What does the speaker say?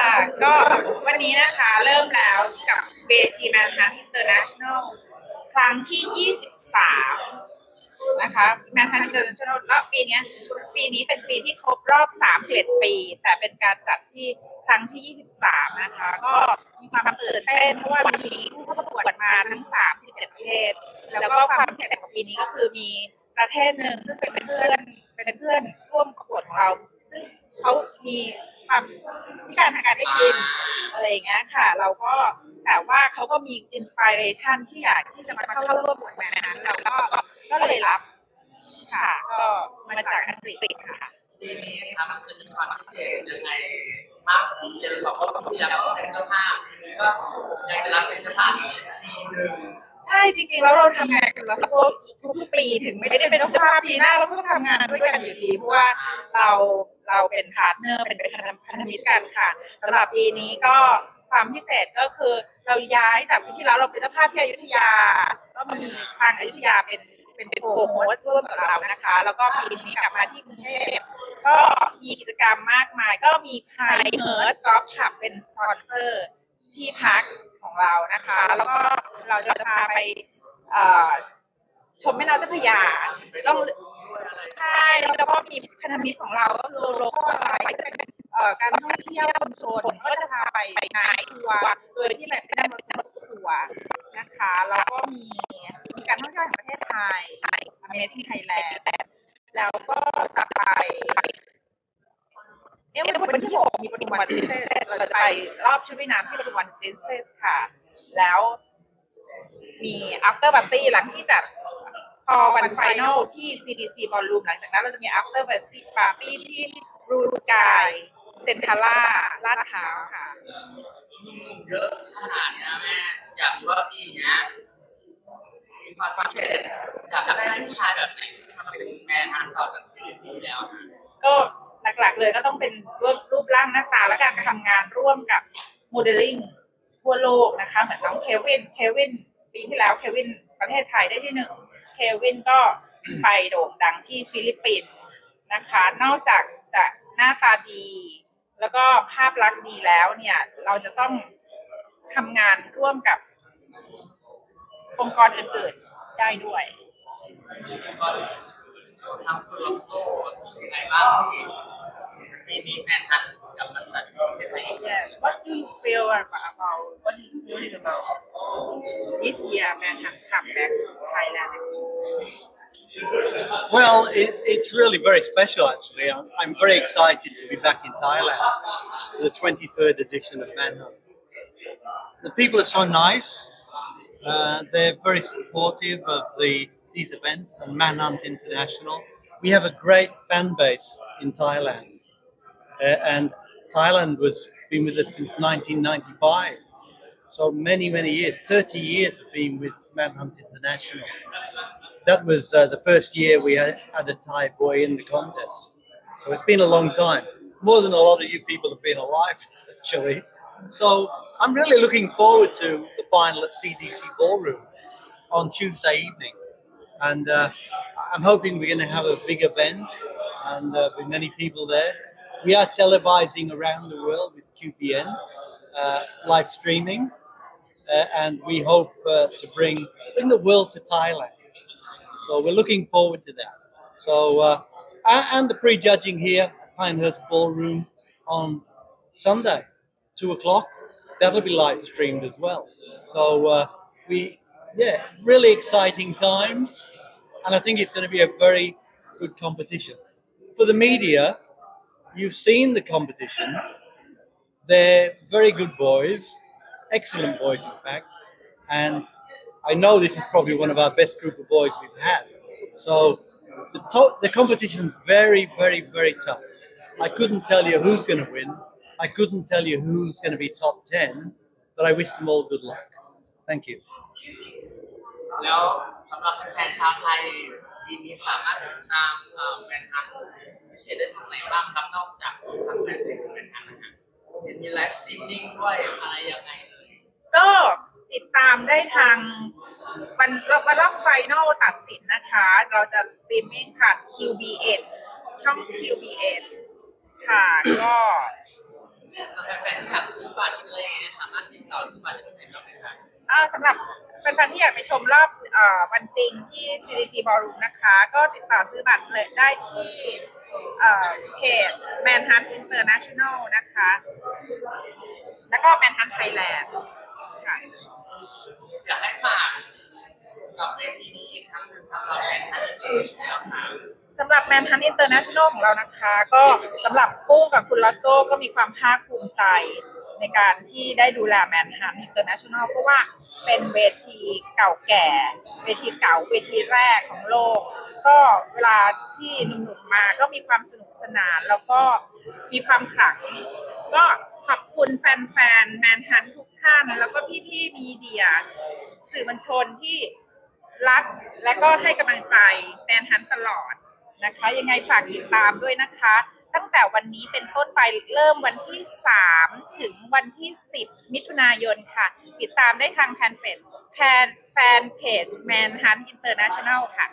ค่ะ ก็วันนี้นะคะเริ่มแล้วกับเบชีแมนฮันอินเตอร์เนชั่นแนลครั้งที่ 23 นะคะแมนฮันอินเตอร์เนชั่นแนลแล้วปีนี้ปีนี้เป็นปีที่ครบรอบ 31 ปี แต่เป็นการจัดที่ครั้งที่ 23 นะคะ ก็มีความตื่นเต้นเพราะว่ามีผู้เข้าประกวดมาทั้ง 37 ประเทศ แล้วก็ความพิเศษของปีนี้ก็คือมีประเทศหนึ่งซึ่งเป็นเพื่อนเป็นเพื่อนร่วมประกวดของเรา ซึ่งเขามี ความพิการทางการได้ยินอะไรอย่างเงี้ยค่ะ เราก็แต่ว่าเขาก็มีอินสปิเรชันที่อยากที่จะมาเข้าร่วมบทแบบนั้นเราก็ก็เลยรับค่ะ ก็มาจากอังกฤษค่ะทีนี้ครับมันจะมีความพิเศษยังไงมากขึ้นเยอแบบว่าเพราะปีที่แล้วเป็นเจ้าภาพ ก็อยากจะรับเป็นเจ้าภาพอีกปีหนึ่งใช่จริงๆแล้วเราทำงานกับลัสโกทุกๆปีถึงไม่ได้เป็นเจ้าภาพปีหน้าเราก็ทำงานด้วยกันอยู่ดีเพราะว่าเราเราเป็นพาร์ทเนอร์เป็นเป็นพันธมิตรกันค่ะสำหรับปีนี้ก็ความพิเศษก็คือเราย้ายจากปีที่แล้วเราเป็นเจ้าภาพที่อยุธยา ก็มีทางอยุธยาเป็นเป็นเป็นโฮโฮสร่วมกับเรานะคะ แล้วก็ปีนี้กลับมาที่กรุงเทพก็มีกิจกรรมมากมาย ก็มีไพเฮิร์สกอล์ฟขับเป็นสปอนเซอร์ ที่พักของเรานะคะ แล้วก็เราจะพาไปชมแม่น้ำเจ้าพระยาต้องใช่แล้วก็มีพันธมิตรของเราก็คือโลโก้อะไรก็จะเป็นการท่องเที่ยวชุมชนก็จะพาไปนายทัวร์โดยที่แบบเป็นรถรถทัวร์นะคะแล้วก็มีมีการท่องเที่ยวแห่งประเทศไทย Amazing Thailand แล้วก็จะไป เอ๊ะวันที่หกมีปทุมวันปรินเซสเราจะไปรอบชุดว่ายน้ำที่ปทุมวันปรินเซสค่ะ แล้วมี after party หลังที่จัดพอวันไฟนอลที่ CDC Ballroom หลังจากนั้นเราจะมี after party ที่ Blue Sky เซนทาร่าลาดพร้าวค่ะเยอะขนาดเนี้ยแม่อยากรู้ว่าปีเนี้ยมีความพิเศษอยากได้ผู้ชายแบบไหนที่จะมาเป็นแมนฮันต่อจากปีที่แล้ว ก็ หลักๆ เลยก็ต้องเป็นรูปรูปร่างหน้าตาและการทำงานร่วมกับโมเดลลิ่งทั่วโลกนะคะ เหมือนน้องเควิน เควิน ปีที่แล้วเควินประเทศไทยได้ที่หนึ่ง เควินก็ไปโด่งดังที่ฟิลิปปินส์นะคะ นอกจากจะหน้าตาดี แล้วก็ภาพลักษณ์ดีแล้วเนี่ย เราจะต้องทำงานร่วมกับองค์กรอื่นๆได้ด้วยทางฟูลโซ่ยังไงบ้าง maybe enhance government Yes. What do you feel about, about what do you feel about this year Manhattan come back to Thailand? Well, it, it's really very special actually. I'm, I'm very excited to be back in Thailand for the 23rd edition of Manhunt. The people are so nice. Uh, they're very supportive of the these events and Manhunt International. We have a great fan base in Thailand and Thailand was been with us since 1995. So many, many years, 30 years of being with Manhunt International that was uh, the first year we had, had a Thai boy in the contest. So it's been a long time, more than a lot of you people have been alive, actually. So I'm really looking forward to the final at CDC Ballroom on Tuesday evening. And uh, I'm hoping we're going to have a big event and uh, with many people there. We are televising around the world with QPN, uh, live streaming, uh, and we hope uh, to bring, bring the world to Thailand. So we're looking forward to that. So uh, and, the pre-judging here at Pinehurst Ballroom on Sunday, two o'clock. That'll be live streamed as well. So uh, we, yeah, really exciting times, and I think it's going to be a very good competition for the media. You've seen the competition. They're very good boys, excellent boys, in fact, and I know this is probably one of our best group of boys we've had. So the to- the competition's very, very, very tough. I couldn't tell you who's going to win. I couldn't tell you who's going to be top ten, but I wish them all good luck. Thank you. แล้วสำหรับแฟนๆชาวไทยปีนี้สามารถติดตามเอ่อแมนฮันพิเศษได้ทางไหนบ้างครับนอกจากทางแฟนเพจของแมนฮันนะฮะเห็นมีไลฟ์สตรีมมิ่งด้วยอะไรยังไงเลยก็ติดตามได้ทางวันวันรอบไฟนอลตัดสินนะคะ เราจะสตรีมมิ่งผ่าน QBN ช่อง QBN ค่ะก็แล้วแฟนๆสั่งซื้อบัตรอะไรอย่างเงี้ยสามารถติดต่อซื้อบัตรได้ที่ไหนบ้างไหมครับอ่าสำหรับ แฟนๆที่อยากไปชมรอบเอ่อวันจริงที่ CDC Ballroom นะคะ ก็ติดต่อซื้อบัตรเลยได้ที่เอ่อเพจ Manhunt International นะคะ แล้วก็ Manhunt Thailand ค่ะอยากให้ฝากกับเวทีนี้อีกครั้งหนึ่งครับเราเป็นทันทีแล้วครับสำหรับ Manhunt International ของเรานะคะ ก็สำหรับปุ้งกับคุณลอตโต้ก็มีความภาคภูมิใจในการที่ได้ดูแล Manhunt International เพราะว่า เป็นเวทีเก่าแก่ เวทีเก่าเวทีแรกของโลก ก็เวลาที่หนุ่มๆมาก็มีความสนุกสนานแล้วก็มีความขลังก็ขอบคุณแฟนๆ Manhunt ทุกท่าน แล้วก็พี่ๆมีเดีย สื่อมวลชนที่รักและก็ให้กำลังใจแมนฮันตลอดนะคะ ยังไงฝากติดตามด้วยนะคะ ตั้งแต่วันนี้เป็นต้นไปเริ่มวันที่ 3 ถึงวันที่ 10 มิถุนายนค่ะ ติดตามได้ทางแฟนเพจแฟนแฟนเพจแมนฮันอินเตอร์เนชั่นแนลค่ะ